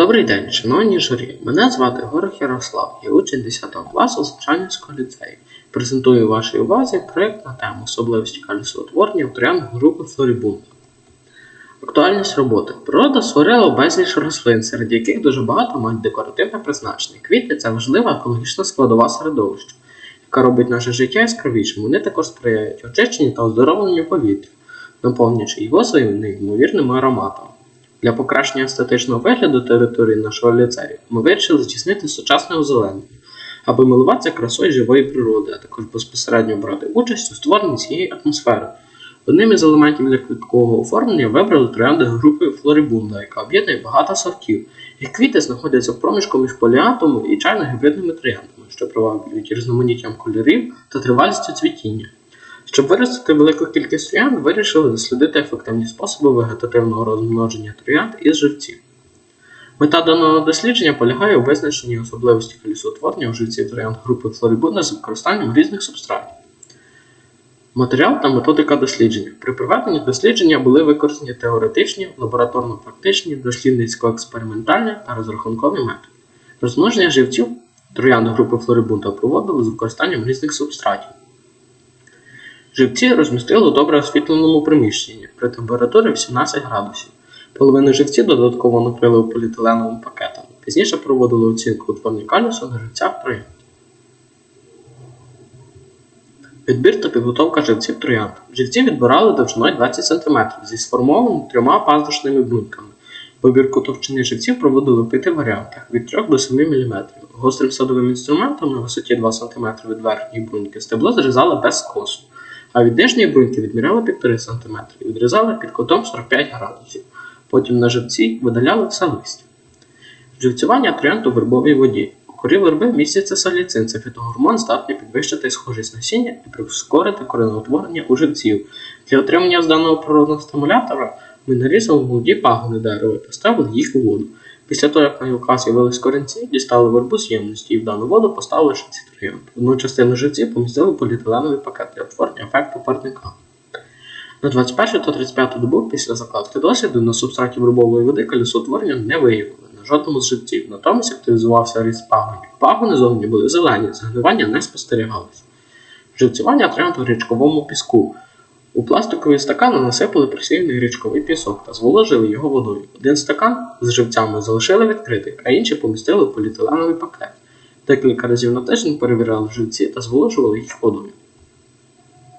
Добрий день, шановні журі. Мене звати Горох Ярослав, я учень 10 класу Звичайницького ліцею. Презентую вашій увазі проєкт на тему особливості кальцеутворення в троянд групи Флорібунда. Актуальність роботи. Природа створила безліч рослин, серед яких дуже багато мають декоративне призначення. Квіти це важлива екологічна складова середовища, яка робить наше життя яскравішим. Вони також сприяють очищенню та оздоровленню повітря, наповнюючи його своїм неймовірним ароматом. Для покращення естетичного вигляду території нашого ліцею ми вирішили здійснити сучасне озеленення, аби милуватися красою живої природи, а також безпосередньо брати участь у створенні цієї атмосфери. Одним із елементів для квіткового оформлення вибрали троянди групи Флорибунда, яка об'єднує багато сортів. Їх квіти знаходяться в проміжку між поліатами і чайно-гібридними трояндами, що приваблюють різноманіттям кольорів та тривалістю цвітіння. Щоб виростити велику кількість троянд, вирішили дослідити ефективні способи вегетативного розмноження троянд із живців. Мета даного дослідження полягає у визначенні особливості колісоутворення у живців троянд групи флорибунда з використанням різних субстратів. Матеріал та методика дослідження. При проведенні дослідження були використані теоретичні, лабораторно-практичні, дослідницько-експериментальні та розрахункові методи. Розмноження живців троянд групи флорибунда проводили з використанням різних субстратів. Живці розмістили у добре освітленому приміщенні при температурі 18 градусів. Половину живці додатково накрили поліетиленовим пакетом. Пізніше проводили оцінку утворення калюсу на живцях троянд. Відбір та підготовка живців троянд. Живці відбирали довжиною 20 см зі сформованими трьома пазушними бруньками. Вибірку товщини живців проводили в п'яти варіантах від 3 до 7 мм. Гострим садовим інструментом на висоті 2 см від верхньої бруньки стебло зрізали без скосу, а від нижньої бруньки відміряли 1,5 см і відрізали під кутом 45 градусів. Потім на живці видаляли все листя. Живцювання троянд у вербовій воді. У корі верби містяться саліцин, це фітогормон здатний підвищити схожість насіння і прискорити коренеутворення у живців. Для отримання з даного природного стимулятора ми нарізали молоді пагони дерева та ставили їх у воду. Після того, як на гілка з'явились корінці, дістали вербу з ємності і в дану воду поставили живці троянд. Одну частину живців помістили поліетиленовий пакет для утворення ефекту парника. На 21 та 35 добу після закладки досвіду на субстраті вербової води колесоутворення не виявили на жодному з живців, натомість активізувався ріст пагонів. Пагони зовні були зелені, загнивання не спостерігалось. Живцювання троянд у річковому піску. У пластикові стакани насипали просіяний річковий пісок та зволожили його водою. Один стакан з живцями залишили відкритий, а інший помістили в поліетиленовий пакет. Декілька разів на тиждень перевіряли живці та зволожували їх водою.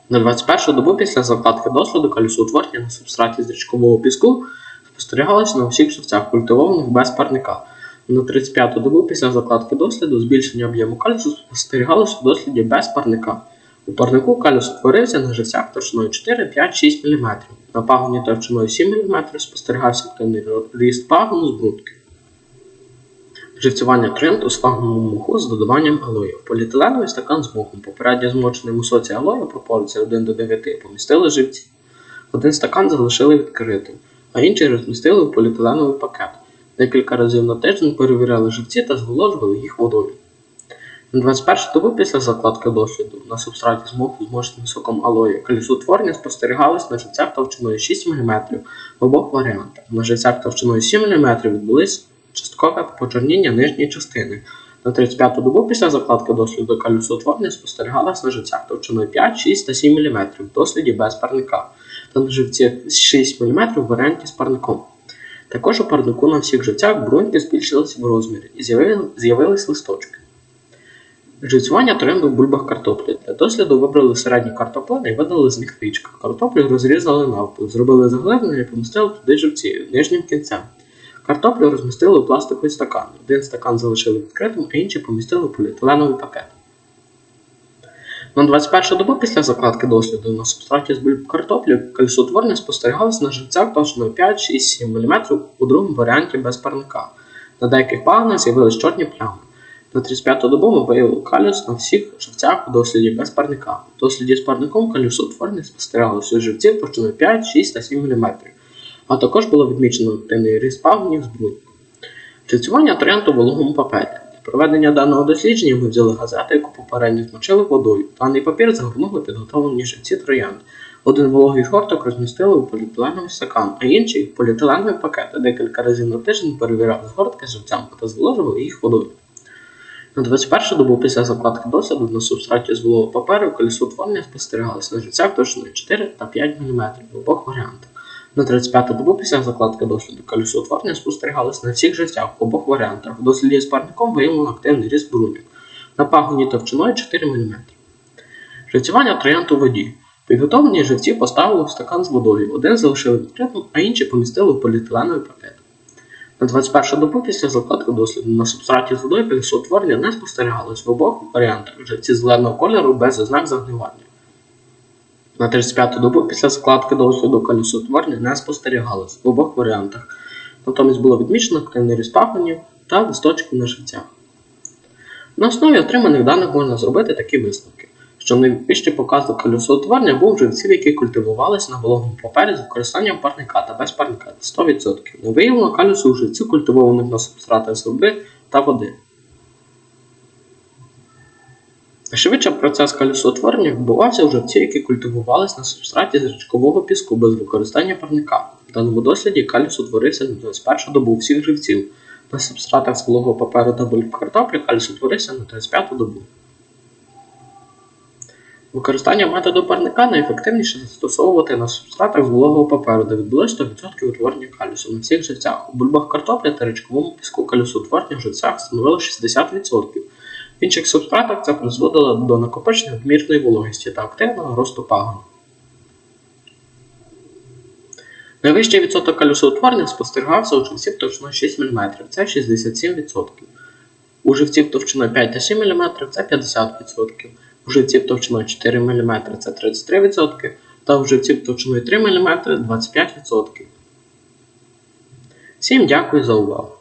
На 21 добу після закладки досліду калюсоутворення на субстраті з річкового піску спостерігалося на усіх живцях, культивованих без парника. На 35 добу після закладки досліду збільшення об'єму калюсу спостерігалося у досліді без парника. У парнику калюс утворився на живцях товщиною 4, 5, 6 мм. На пагоні товщиною 7 мм спостерігався активний ріст пагону з брунки. Живцювання троянд у сфагному моху з додаванням алою. Поліетиленовий стакан з мохом, попередньо змочений у соці алою пропорція 1 до 9 помістили живці. Один стакан залишили відкритим, а інший розмістили в поліетиленовий пакет. Декілька разів на тиждень перевіряли живці та зволожували їх водою. На 21 добу після закладки досвіду на субстраті з моху змоченим соком алої калісутворення спостерігалось на живцях товщиною 6 мм в обох варіантах. На живцях товщиною 7 мм відбулись часткове почорніння нижньої частини. На 35 добу після закладки досліду калюсоутворення спостерігалось на живцях товщиною 5, 6 та 7 мм в досліді без парника та на живці 6 мм в варіанті з парником. Також у парнику на всіх живцях бруньки збільшилися в розмірі і з'явились листочки. Живцювання тренду в бульбах картоплі. Для досліду вибрали середні картоплини і видали з них річка. Картоплю розрізали навпіл, зробили заглиблення і помістили туди живці нижнім кінцем. Картоплю розмістили у пластиковий стакан. Один стакан залишили відкритим, а інший помістили в поліетиленовий пакет. На 21 добу після закладки досліду на субстраті з бульб картоплі кальцеутворення спостерігалось на живцях товщиною 5, 6, 7 мм у другому варіанті без парника. На деяких пагонах з'явились чорні плями. На 35-ту добу ми виявили калюс на всіх живцях у досліді без парника. У досліді з парником калюсоутворення спостерігалося у живців товщиною 5, 6 та 7 мм, а також було відмічено активний ріст пагонів з бруньку. Живцювання троянду в вологому папері. Для проведення даного дослідження ми взяли газету, яку попередньо змочили водою. Даний папір загорнули підготовлені живці троянд. Один вологий згорток розмістили у поліетиленовий стакан, а інший в поліетиленовий пакет. Декілька разів на тиждень перевіряли згортки живцям та зволожували їх водою. На 21 добу після закладки досвіду на субстраті з вологого паперу колесоутворення спостерігалися на живцях товщиною 4 та 5 мм в обох варіантах. На 35 добу після закладки досліду колесоутворення спостерігалися на всіх живцях в обох варіантах. В досліді з парником виявлено активний ріст бруньок на пагоні товщиною 4 мм. Живцювання троянд у воді. Підготовлені живці поставили в стакан з водою. Один залишили відкритим, а інші помістили в поліетиленовий пакет. На 21 добу після закладки досліду на субстраті з водою колесоутворення не спостерігалось в обох варіантах живці зеленого кольору без ознак загнивання. На 35 добу після закладки досліду колесоутворення не спостерігалось в обох варіантах. Натомість було відмічено активний ріст пагонів та листочків на живцях. На основі отриманих даних можна зробити такі висновки, що найвищий показник колесоутворення був живців, які культивувалися на вологому папері з використанням парника та без парника 100%. Не виявлено калюсу у живців, культивованих на субстратах з та води. Швидше процес калюсоутворення відбувався у живці, які культивувалися на субстраті з річкового піску без використання парника. В даному досліді калюс утворився на 21 добу всіх живців. На субстратах з вологого паперу та бульб картоплі калюс утворився на 35 добу. Використання методу парника найефективніше застосовувати на субстратах з вологого паперу, де відбулось 100% утворення калюсу на всіх живцях. У бульбах картоплі та річковому піску калюсоутворення в живцях становило 60%. В інших субстратах це призводило до накопичення надмірної вологості та активного росту пагону. Найвищий відсоток калюсоутворення спостерігався у живців товщиною 6 мм, це 67%. У живців товщиною 5 та 7 мм це 50%. У живців товщиною 4 мм це 33%, та у живців товщиною 3 мм 25%. Всім дякую за увагу!